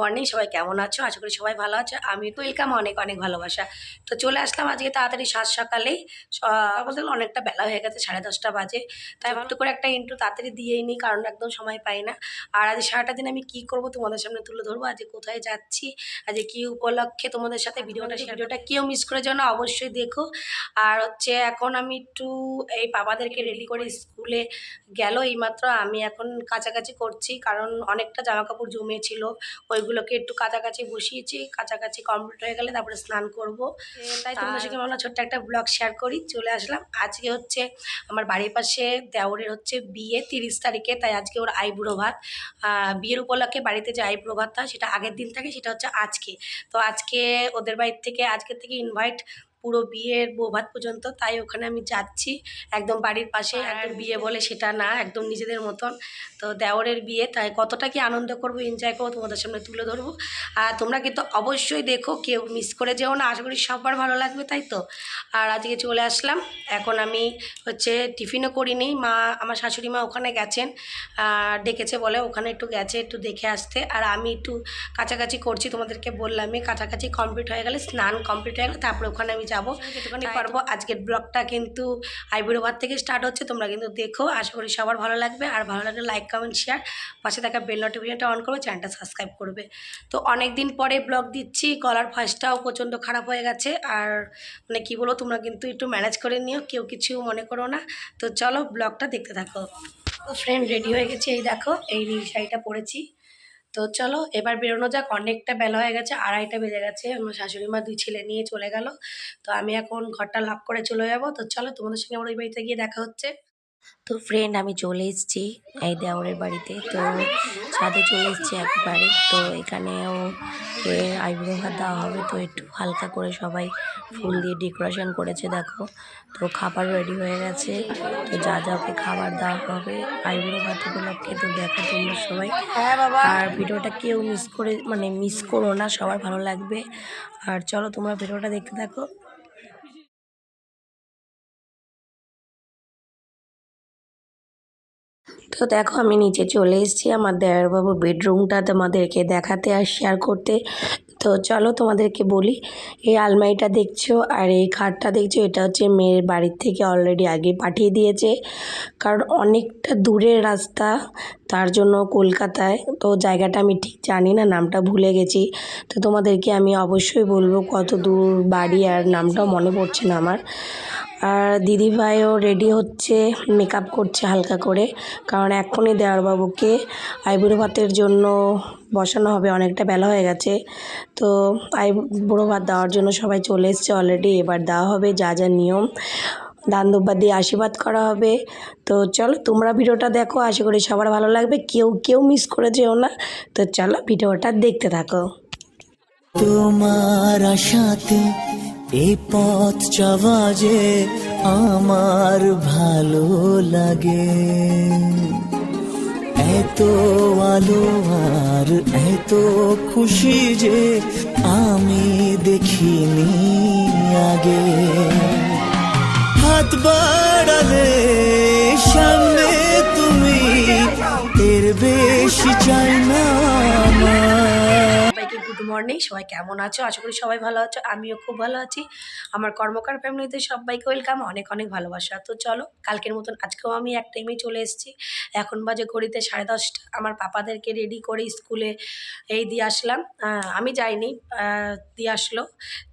Morning সবাই কেমন আছো? আশা করি সবাই ভালো আছো। আমি তো ওয়েলকাম অনেক অনেক ভালোবাসা। তো চলে আসলাম আজকে তাড়াতাড়ি সাত সকালেই বলতে অনেকটা বেলা হয়ে গেছে সাড়ে দশটা বাজে। তাই ভাবতে করে একটা ইন্টু তাড়াতাড়ি দিয়েই নিই কারণ একদম সময় পাই না। আর আজ সারাটা দিন আমি কি করব তোমাদের সামনে তুলে ধরবো? আজকে কোথায় যাচ্ছি আজকে কি উপলক্ষে তোমাদের সাথে ভিডিওটা ভিডিওটা কেউ মিস করে যেন অবশ্যই দেখো। আর হচ্ছে এখন আমি একটু এই বাবাদেরকে রেডি করে স্কুলে গেল। এইমাত্র আমি এখন কাছাকাছি করছি কারণ অনেকটা জামা কাপড় জমেছিল ওইগুলোকে একটু কাছাকাছি বসিয়েছি কাছাকাছি কমপ্লিট হয়ে গেলে তারপরে স্নান করব। তাই তোমার সঙ্গে আমরা ছোট্ট একটা ব্লগ শেয়ার করি চলে আসলাম। আজকে হচ্ছে আমার বাড়ির পাশে দেওরের হচ্ছে বিয়ে তিরিশ তারিখে তাই আজকে ওর আইব্রো ভাত। বিয়ের উপলক্ষে বাড়িতে যে আইব্রো ভাত হয় সেটা আগের দিন থাকে সেটা হচ্ছে আজকে। তো আজকে ওদের বাড়ির থেকে আজকের থেকে ইনভাইট পুরো বিয়ের বৌভাত পর্যন্ত তাই ওখানে আমি যাচ্ছি। একদম বাড়ির পাশে একদম বিয়ে বলে সেটা না একদম নিজেদের মতন। তো দেওরের বিয়ে তাই কতটা কি আনন্দ করব এনজয় করব তোমাদের সামনে তুলে ধরবো। আর তোমরা কিন্তু অবশ্যই দেখো কেউ মিস করে যেও না আশা করি সবার ভালো লাগবে তাই তো? আর আজকে চলে আসলাম। এখন আমি হচ্ছে টিফিনও করিনি মা আমার শাশুড়ি মা ওখানে গেছেন ডেকেছে বলে ওখানে একটু গেছে একটু দেখে আসতে। আর আমি একটু কাছাকাছি করছি তোমাদেরকে বললামই কাছাকাছি কমপ্লিট হয়ে গেলে স্নান কমপ্লিট হয়ে গেলে তারপরে ওখানে আমি যাব। যেটুখানি পারব। আজকের ব্লগটা কিন্তু আইবুড়ো ভাত থেকে স্টার্ট হচ্ছে। তোমরা কিন্তু দেখো আশা করি সবার ভালো লাগবে। আর ভালো লাগলে লাইক কমেন্ট শেয়ার পাশে থাকা বেল নোটিফিকেশনটা অন করবে চ্যানেলটা সাবস্ক্রাইব করবে। তো অনেক দিন পরে ব্লগ দিচ্ছি। গলার ফাঁসটাও প্রচণ্ড খারাপ হয়ে গেছে। আর মানে কী বলো তোমরা কিন্তু একটু ম্যানেজ করে নিও। কেউ কিছু মনে করো না। তো চলো ব্লগটা দেখতে থাকো। তো ফ্রেন্ড রেডি হয়ে গেছে। এই দেখো এই নীল শাড়িটা পরেছি। তো চলো, এবার বেরোনো যাক। অনেকটা বেলা হয়ে গেছে, আড়াইটা বেজে গেছে। আমার শাশুড়ি মা দুই ছেলে নিয়ে চলে গেল। তো আমি এখন ঘরটা লক করে চলে যাব। তো চলো, তোমাদের সঙ্গে আমার ওই বাড়িতে গিয়ে দেখা হচ্ছে। তো ফ্রেন্ড আমি চলে এসেছি এই দেওরের বাড়িতে। তো ছাদে চলে এসেছি একবারে। তো এখানেও কে আইব্রো ভাত দেওয়া হবে। তো একটু হালকা করে সবাই ফুল দিয়ে ডেকোরেশন করেছে দেখো। তো খাবার রেডি হয়ে গেছে। তো যা যা ওকে খাবার দেওয়া হবে আইব্রো ভাত উপলক্ষে তো দেখো তোমরা সবাই। হ্যাঁ বাবা। আর ভিডিওটা কেউ মিস করে মানে মিস করো না সবার ভালো লাগবে। আর চলো তোমরা ভিডিওটা দেখতে থাকো। তো দেখো, আমি নিচে চলে এসেছি আমার দেয়ারবাবুর বেডরুমটা তোমাদেরকে দেখাতে আর শেয়ার করতে। তো চলো তোমাদেরকে বলি, এই আলমারিটা দেখছ আর এই খাটটা দেখছ, এটা হচ্ছে মেয়ের বাড়ির থেকে অলরেডি আগে পাঠিয়ে দিয়েছে। কারণ অনেকটা দূরের রাস্তা, তার জন্য কলকাতায়। তো জায়গাটা আমি ঠিক জানি না, নামটা ভুলে গেছি। তো তোমাদেরকে আমি অবশ্যই বলব, কত দূর বাড়ি আর নামটাও মনে পড়ছে না আমার। আর দিদিভাইও রেডি হচ্ছে মেকআপ করছে হালকা করে। কারণ এখনই দেওয়ারবাবুকে আইবুড়ো ভাতের জন্য বসানো হবে, অনেকটা বেলা হয়ে গেছে। তো আইবুড়ো ভাত দেওয়ার জন্য সবাই চলে এসছে অলরেডি এবার দেওয়া হবে যা যা নিয়ম। দান দিয়ে আশীর্বাদ করা হবে। তো চলো, তোমরা ভিডিওটা দেখো, আশা করি সবার ভালো লাগবে। কেউ কেউ মিস করে যেও না। তো চলো, ভিডিওটা দেখতে থাকো। তোমার আশাতে এই পথ চাওয়া যে আমার ভালো লাগে। এত আলো আর এত খুশি যে আমি দেখিনি আগে। হাত বাড়ালে সামনে তুমি, এর বেশি চাই না। গুড মর্নিং, সবাই কেমন আছো? আশা করি সবাই ভালো আছো, আমিও খুব ভালো আছি। আমার কর্মকার ফ্যামিলিতে সবাইকে ওয়েলকাম, অনেক অনেক ভালোবাসা। তো চলো, কালকের মতন আজকেও আমি এক টাইমে চলে এসেছি। এখন বাজে ঘড়িতে সাড়ে দশটা। আমার পাপাদেরকে রেডি করে স্কুলে এই দিয়ে আসলাম। আমি যাইনি দিয়ে আসলো।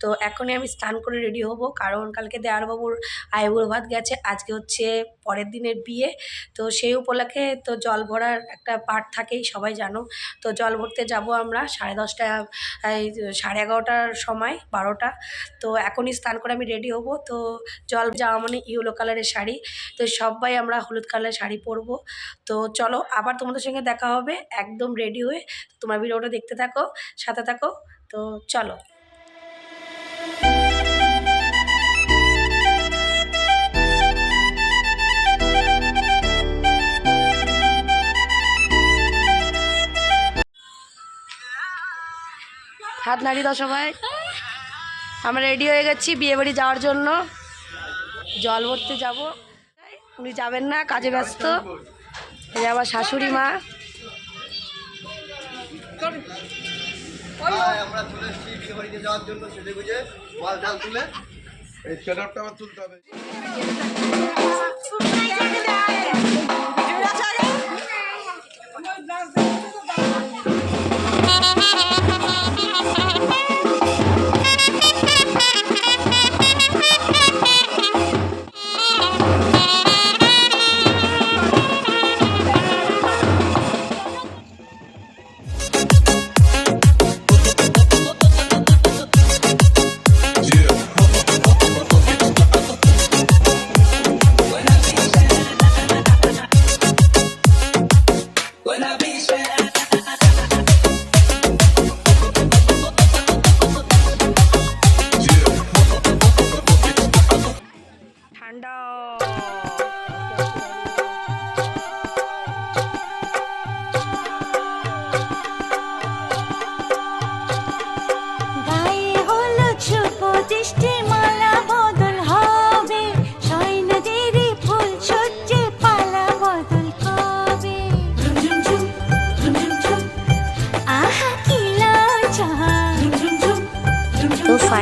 তো এখনই আমি স্নান করে রেডি হব, কারণ কালকে দেয়ারবাবুর আইবুড়ো ভাত গেছে। আজকে হচ্ছে পরের দিনের বিয়ে। তো সেই উপলক্ষে তো জল ভরার একটা পার্ট থাকেই, সবাই জানো। তো জল ভরতে যাব আমরা সাড়ে দশটা এই সাড়ে এগারোটার সময়, বারোটা। তো এখনই স্নান করে আমি রেডি হব। তো জল যাওয়া মানে ইয়েলো কালারের শাড়ি। তো সবাই আমরা হলুদ কালারের শাড়ি পরবো। তো চলো, আবার তোমাদের সঙ্গে দেখা হবে একদম রেডি হয়ে। তোমার ভিডিওটা দেখতে থাকো, সাথে থাকো। তো চলো। হাত নাড়িয়ে দাও সবাই। আমরা রেডি হয়ে গেছি বিয়ে বাড়ি যাওয়ার জন্য। জল ভরতে যাব। উনি যাবেন না কাজে ব্যস্ত। এই আমার শাশুড়ি মা। আমরা চলে এসেছি বিয়ে বাড়িতে যাওয়ার জন্য সেজে গুজে। মাল ডাল তুলে। এই সেটআপটা আমার তুলতে হবে।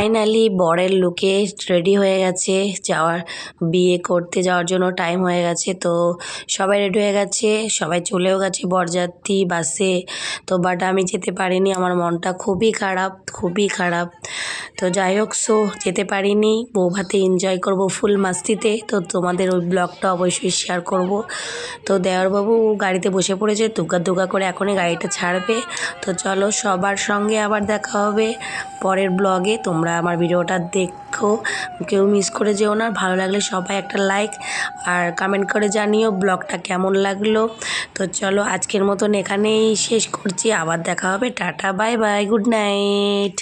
ফাইনালি বরের লুকে রেডি হয়ে গেছে। যাওয়ার, বিয়ে করতে যাওয়ার জন্য টাইম হয়ে গেছে। তো সবাই রেডি হয়ে গেছে। সবাই চলেও গেছে বরযাত্রী বাসে তো বাট আমি যেতে পারিনি। আমার মনটা খুবই খারাপ খুবই খারাপ। তো যাই হোক সো যেতে পারিনি। বৌভাতে এনজয় করব ফুল মাস্তিতে। তো তোমাদের ওই ব্লগটা অবশ্যই শেয়ার করব। তো দেওয়ারবাবু গাড়িতে বসে পড়েছে। দুগা দুগা করে এখনই গাড়িটা ছাড়বে। তো চলো সবার সঙ্গে আবার দেখা হবে পরের ব্লগে তোমরা আমার ভিডিওটা দেখো। কেউ মিস করে যেও না, ভালো লাগলে সবাই একটা লাইক আর কমেন্ট করে জানিও ব্লগটা কেমন লাগল। তো চলো আজকের মতন এখানেই শেষ করছি, আবার দেখা হবে, tata bye bye good night